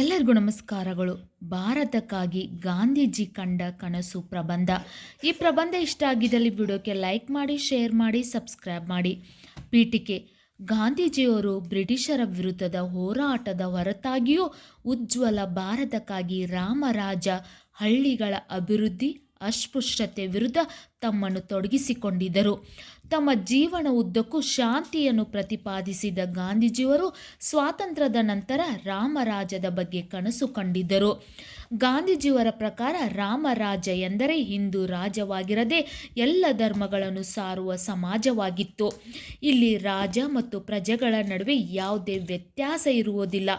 ಎಲ್ಲರಿಗೂ ನಮಸ್ಕಾರಗಳು. ಭಾರತಕ್ಕಾಗಿ ಗಾಂಧೀಜಿ ಕಂಡ ಕನಸು ಪ್ರಬಂಧ. ಈ ಪ್ರಬಂಧ ಇಷ್ಟ ಆಗಿದ್ದಲ್ಲಿ ವಿಡಿಯೋಕ್ಕೆ ಲೈಕ್ ಮಾಡಿ, ಶೇರ್ ಮಾಡಿ, ಸಬ್ಸ್ಕ್ರೈಬ್ ಮಾಡಿ. ಪೀಠಿಕೆ. ಗಾಂಧೀಜಿಯವರು ಬ್ರಿಟಿಷರ ವಿರುದ್ಧದ ಹೋರಾಟದ ಹೊರತಾಗಿಯೂ ಉಜ್ವಲ ಭಾರತಕ್ಕಾಗಿ ರಾಮರಾಜ ಹಳ್ಳಿಗಳ ಅಭಿವೃದ್ಧಿ, ಅಸ್ಪೃಶ್ಯತೆ ವಿರುದ್ಧ ತಮ್ಮನ್ನು ತೊಡಗಿಸಿಕೊಂಡಿದ್ದರು. ತಮ್ಮ ಜೀವನ ಉದ್ದಕ್ಕೂ ಶಾಂತಿಯನ್ನು ಪ್ರತಿಪಾದಿಸಿದ ಗಾಂಧೀಜಿಯವರು ಸ್ವಾತಂತ್ರ್ಯದ ನಂತರ ರಾಮರಾಜದ ಬಗ್ಗೆ ಕನಸು ಕಂಡಿದ್ದರು. ಗಾಂಧೀಜಿಯವರ ಪ್ರಕಾರ ರಾಮರಾಜ ಎಂದರೆ ಹಿಂದೂ ರಾಜವಾಗಿರದೆ ಎಲ್ಲ ಧರ್ಮಗಳನ್ನು ಸಾರುವ ಸಮಾಜವಾಗಿತ್ತು. ಇಲ್ಲಿ ರಾಜ ಮತ್ತು ಪ್ರಜೆಗಳ ನಡುವೆ ಯಾವುದೇ ವ್ಯತ್ಯಾಸ ಇರುವುದಿಲ್ಲ.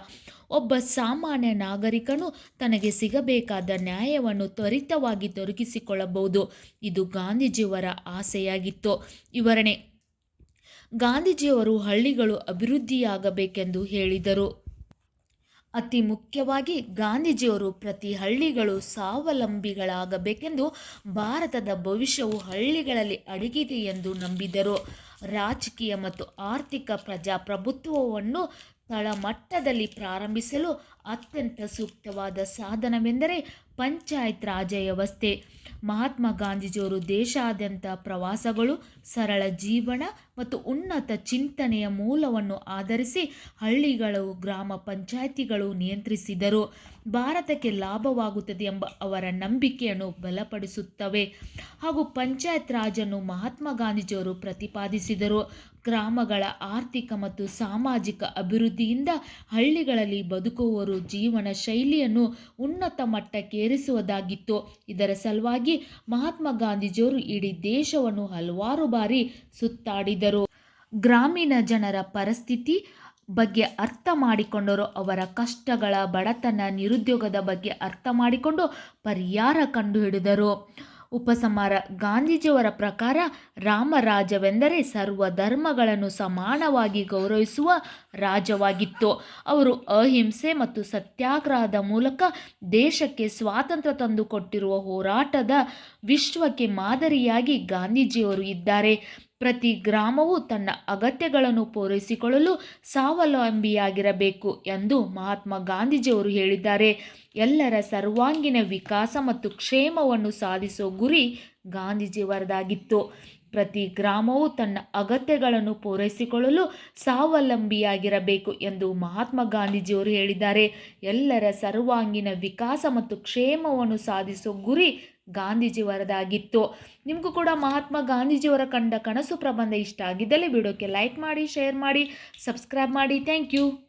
ಒಬ್ಬ ಸಾಮಾನ್ಯ ನಾಗರಿಕನು ತನಗೆ ಸಿಗಬೇಕಾದ ನ್ಯಾಯವನ್ನು ತ್ವರಿತವಾಗಿ ದೊರಕಿಸಿಕೊಳ್ಳಬಹುದು. ಇದು ಗಾಂಧೀಜಿಯವರ ಆಸೆಯಾಗಿತ್ತು. ವಿವರಣೆ. ಗಾಂಧೀಜಿಯವರು ಹಳ್ಳಿಗಳು ಅಭಿವೃದ್ಧಿಯಾಗಬೇಕೆಂದು ಹೇಳಿದರು. ಅತಿ ಮುಖ್ಯವಾಗಿ ಗಾಂಧೀಜಿಯವರು ಪ್ರತಿ ಹಳ್ಳಿಗಳು ಸ್ವಾವಲಂಬಿಗಳಾಗಬೇಕೆಂದು ಭಾರತದ ಭವಿಷ್ಯವು ಹಳ್ಳಿಗಳಲ್ಲಿ ಅಡಗಿದೆ ಎಂದು ನಂಬಿದರು. ರಾಜಕೀಯ ಮತ್ತು ಆರ್ಥಿಕ ಪ್ರಜಾಪ್ರಭುತ್ವವನ್ನು ತಳಮಟ್ಟದಲ್ಲಿ ಪ್ರಾರಂಭಿಸಲು ಅತ್ಯಂತ ಸೂಕ್ತವಾದ ಸಾಧನವೆಂದರೆ ಪಂಚಾಯತ್ ರಾಜ ವ್ಯವಸ್ಥೆ. ಮಹಾತ್ಮ ಗಾಂಧೀಜಿಯವರು ದೇಶಾದ್ಯಂತ ಪ್ರವಾಸಗಳು ಸರಳ ಜೀವನ ಮತ್ತು ಉನ್ನತ ಚಿಂತನೆಯ ಮೂಲವನ್ನು ಆಧರಿಸಿ ಹಳ್ಳಿಗಳು, ಗ್ರಾಮ ಪಂಚಾಯಿತಿಗಳು ನಿಯಂತ್ರಿಸಿದರು. ಭಾರತಕ್ಕೆ ಲಾಭವಾಗುತ್ತದೆ ಎಂಬ ಅವರ ನಂಬಿಕೆಯನ್ನು ಬಲಪಡಿಸುತ್ತವೆ. ಹಾಗೂ ಪಂಚಾಯತ್ ರಾಜನ್ನು ಮಹಾತ್ಮ ಗಾಂಧೀಜಿಯವರು ಪ್ರತಿಪಾದಿಸಿದರು. ಗ್ರಾಮಗಳ ಆರ್ಥಿಕ ಮತ್ತು ಸಾಮಾಜಿಕ ಅಭಿವೃದ್ಧಿಯಿಂದ ಹಳ್ಳಿಗಳಲ್ಲಿ ಬದುಕುವವರು ಜೀವನ ಶೈಲಿಯನ್ನು ಉನ್ನತ ಮಟ್ಟಕ್ಕೇರಿಸುವುದಾಗಿತ್ತು ಇದರ ಸಲುವಾಗಿ ಮಹಾತ್ಮ ಗಾಂಧೀಜಿಯವರು ಇಡೀ ದೇಶವನ್ನು ಹಲವಾರು ಬಾರಿ ಸುತ್ತಾಡಿದರು. ಗ್ರಾಮೀಣ ಜನರ ಪರಿಸ್ಥಿತಿ ಬಗ್ಗೆ ಅರ್ಥ ಮಾಡಿಕೊಂಡರು, ಅವರ ಕಷ್ಟಗಳ ಬಡತನ ನಿರುದ್ಯೋಗದ ಬಗ್ಗೆ ಅರ್ಥ ಮಾಡಿಕೊಂಡು ಪರಿಹಾರ ಕಂಡುಹಿಡಿದರು. ಉಪಸಮಾರ ಗಾಂಧೀಜಿಯವರ ಪ್ರಕಾರ ರಾಮರಾಜವೆಂದರೆ ಸರ್ವ ಧರ್ಮಗಳನ್ನು ಸಮಾನವಾಗಿ ಗೌರವಿಸುವ ರಾಜವಾಗಿತ್ತು. ಅವರು ಅಹಿಂಸೆ ಮತ್ತು ಸತ್ಯಾಗ್ರಹದ ಮೂಲಕ ದೇಶಕ್ಕೆ ಸ್ವಾತಂತ್ರ್ಯ ತಂದುಕೊಟ್ಟಿರುವ ಹೋರಾಟದ ವಿಶ್ವಕ್ಕೆ ಮಾದರಿಯಾಗಿ ಗಾಂಧೀಜಿಯವರು ಇದ್ದಾರೆ. ಪ್ರತಿ ಗ್ರಾಮವು ತನ್ನ ಅಗತ್ಯಗಳನ್ನು ಪೂರೈಸಿಕೊಳ್ಳಲು ಸ್ವಾವಲಂಬಿಯಾಗಿರಬೇಕು ಎಂದು ಮಹಾತ್ಮ ಗಾಂಧೀಜಿಯವರು ಹೇಳಿದ್ದಾರೆ. ಎಲ್ಲರ ಸರ್ವಾಂಗೀಣ ವಿಕಾಸ ಮತ್ತು ಕ್ಷೇಮವನ್ನು ಸಾಧಿಸೋ ಗುರಿ ಗಾಂಧೀಜಿಯವರದಾಗಿತ್ತು. ಪ್ರತಿ ಗ್ರಾಮವು ತನ್ನ ಅಗತ್ಯಗಳನ್ನು ಪೂರೈಸಿಕೊಳ್ಳಲು ಸ್ವಾವಲಂಬಿಯಾಗಿರಬೇಕು ಎಂದು ಮಹಾತ್ಮ ಗಾಂಧೀಜಿಯವರು ಹೇಳಿದ್ದಾರೆ. ಎಲ್ಲರ ಸರ್ವಾಂಗೀಣ ವಿಕಾಸ ಮತ್ತು ಕ್ಷೇಮವನ್ನು ಸಾಧಿಸೋ ಗುರಿ ಗಾಂಧೀಜಿಯವರದಾಗಿತ್ತು. ನಿಮಗೂ ಕೂಡ ಮಹಾತ್ಮ ಗಾಂಧೀಜಿಯವರ ಕಂಡ ಕನಸು ಪ್ರಬಂಧ ಇಷ್ಟ ಆಗಿದ್ದಲ್ಲಿ ವಿಡಿಯೋಕ್ಕೆ ಲೈಕ್ ಮಾಡಿ, ಶೇರ್ ಮಾಡಿ, ಸಬ್ಸ್ಕ್ರೈಬ್ ಮಾಡಿ. Thank you.